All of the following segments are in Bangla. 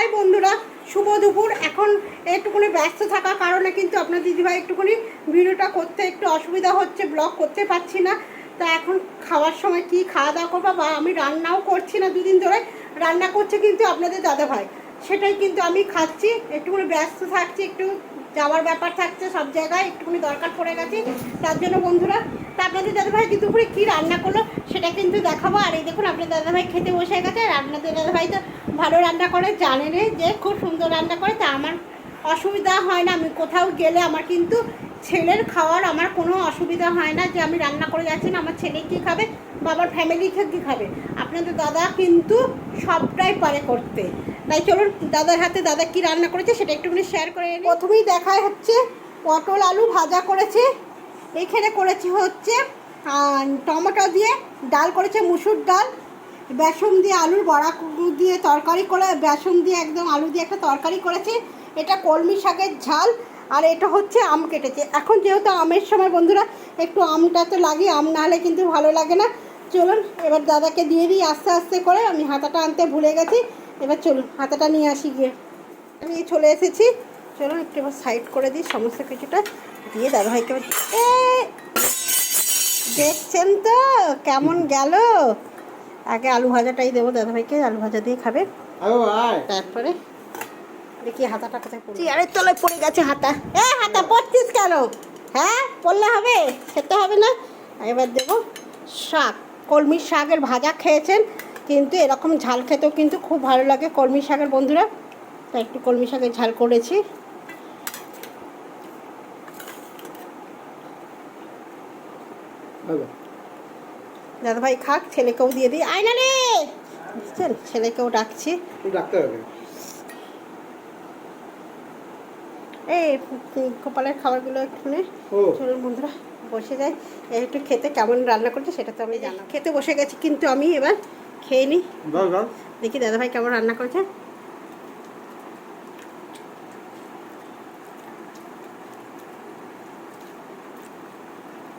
হাই বন্ধুরা, শুভ দুপুর। এখন একটুখানি ব্যস্ত থাকার কারণে কিন্তু আপনার দিদিভাই একটুখানি ভিডিওটা করতে একটু অসুবিধা হচ্ছে ব্লগ করতে পারছি না। তা এখন খাওয়ার সময় কি খাওয়া দাওয়া করব বা আমি রান্নাও করছি না, দুদিন ধরে রান্না করছে কিন্তু আপনাদের দাদাভাই। সেটাই কিন্তু আমি খাচ্ছি, একটুখানি ব্যস্ত থাকছি, একটু যাওয়ার ব্যাপার থাকছে সব জায়গায়, একটুখানি দরকার পড়ে গেছে। তার জন্য বন্ধুরা, তা আপনাদের দাদাভাই দুপুরে কী রান্না করল সেটা কিন্তু দেখাবো। আর এই দেখুন আপনার দাদাভাই খেতে বসে গেছে, আর আপনাদের দাদাভাই তো ভালো রান্না করে জানেন যে খুব সুন্দর রান্না করে, তা আমার অসুবিধা হয় না। আমি কোথাও গেলে আমার কিন্তু ছেলের খাওয়ার আমার কোনো অসুবিধা হয় না যে আমি রান্না করে যাচ্ছি না, আমার ছেলে কী খাবে বা আমার ফ্যামিলি কী খাবে। আপনাদের দাদা কিন্তু সবটাই পারে করতে। তাই চলুন, দাদার হাতে দাদা কি রান্না করেছে সেটা একটুখানি শেয়ার করে। প্রথমেই দেখায় হচ্ছে পটল আলু ভাজা করেছে। এখানে করেছে হচ্ছে টমেটো দিয়ে ডাল করেছে, মুসুর ডাল। বেসন দিয়ে আলুর বড়া দিয়ে তরকারি করে, বেসন দিয়ে একদম আলু দিয়ে একটা তরকারি করেছি। এটা কলমি শাকের ঝাল, আর এটা হচ্ছে আম কেটেছে। এখন যেহেতু আমের সময়, বন্ধুরা, একটু আমটা তো লাগে, আম না হলে কিন্তু ভালো লাগে না। চলুন, এবার দাদাকে দিয়ে দিই আস্তে আস্তে করে। আমি হাতাটা আনতে ভুলে গেছি। এবার চলুন, হাতাটা নিয়ে আসি গিয়ে। আমি চলে এসেছি। চলুন, একটু এবার সাইড করে দিই সমস্ত কিছুটা। দিয়ে দাদাভাইকে এবার এ, দেখছেন তো? কেমন গেল? আগে আলু ভাজাটাই দেবো দাদাভাইকে আলু ভাজা দিয়ে খাবে। তারপরে দেখি হাতাটা কোথায় পড়ে চেয়ারের তলায় পড়ে গেছে হাতা। এ হাতা পড়ছিস কেন? হ্যাঁ পড়লে হবে? খেতে হবে না। এবার দেবো শাক। কলমির শাকের ভাজা খেয়েছেন কিন্তু এরকম ঝাল খেতেও কিন্তু খুব ভালো লাগে কলমি শাকের বন্ধুরা। তাই একটু কলমি শাকের ঝাল করেছি। আয়ো। দাদাভাই খাক ছেলেকেও দিয়ে দিই। আয়না রে! বুঝছেন ছেলেকেও ডাকছি। ডাকতে হবে। এই কপালের খাবারগুলো একটু নে। ও। চলুন বন্ধুরা বসে যাই। একটু খেতে কেমন রান্না করছে সেটা তো আমি জানাম খেতে বসে গেছি কিন্তু আমি এবার খেয়ে নিই দেখি দাদাভাই কেমন রান্না করেছে।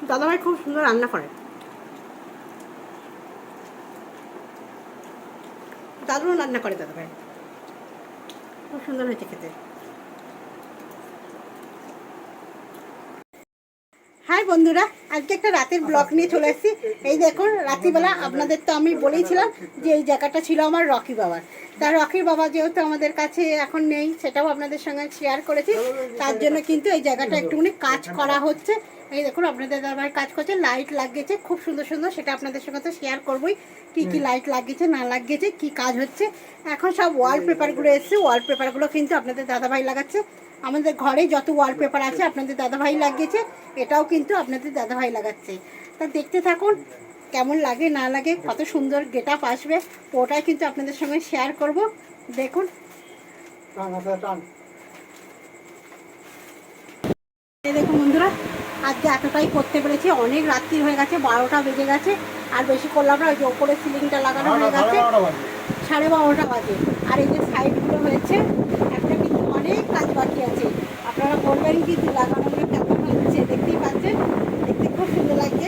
দাদাভাই খুব সুন্দর রান্না করে। দারুণ রান্না করে দাদাভাই খুব সুন্দর হয়েছে খেতে। হাই বন্ধুরা, আজকে একটা রাতের ব্লগ নিয়ে চলে এসেছি। এই দেখুন, রাত্রিবেলা আপনাদের তো আমি বলেইছিলাম যে এই জায়গাটা ছিল আমার রকি বাবার। তার রকির বাবা যেহেতু আমাদের কাছে এখন নেই, সেটাও আপনাদের সঙ্গে শেয়ার করেছি। তার জন্য কিন্তু এই জায়গাটা একটুখানি কাজ করা হচ্ছে। এই দেখুন আপনাদের দাদাভাই কাজ করছে লাইট লাগিয়েছে খুব সুন্দর সুন্দর সেটা আপনাদের সঙ্গে তো শেয়ার করবোই কি কি লাইট লাগিয়েছে না লাগিয়েছে কি কাজ হচ্ছে। এখন সব ওয়ালপেপারগুলো এসছে ওয়ালপেপারগুলো কিন্তু আপনাদের দাদাভাই লাগাচ্ছে। আমাদের ঘরে যত ওয়ালপেপার আছে আপনাদের দাদাভাই লাগিয়েছে এটাও কিন্তু আপনাদের দাদাভাই লাগাচ্ছে। তা দেখতে থাকুন কেমন লাগে না লাগে কত সুন্দর গেট আপ আসবে ওটাই কিন্তু আপনাদের সঙ্গে শেয়ার করব। দেখুন। দেখুন আজকে এতটাই করতে পেরেছি। অনেক রাত্রি হয়ে গেছে বারোটা বেজে গেছে আর বেশি করলাম না ওই যে ওপরে সিলিংটা লাগানো হয়ে গেছে। সাড়ে বারোটা বাজে। আর এই যে সাইডগুলো হয়েছে একটা কিন্তু অনেক কাজ বাকি আছে। আপনারা বলবেন কিন্তু লাগানোগুলো কেমন হচ্ছে দেখতেই পাচ্ছেন। দেখতে খুব সুন্দর লাগছে।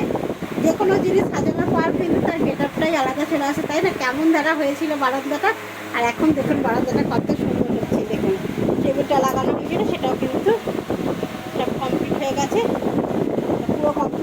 যে কোনো জিনিস সাজানোর পর কিন্তু তার গেটআপটাই আলাদা চলে আসে তাই না? কেমন ধারা হয়েছিল বারান্দাটা? আর এখন দেখুন বারান্দাটা কত সুন্দর হচ্ছে দেখুন। টেবিলটা লাগানো হয়েছিল সেটাও কিন্তু সব কমপ্লিট হয়ে গেছে। পুরো কমপ্লিট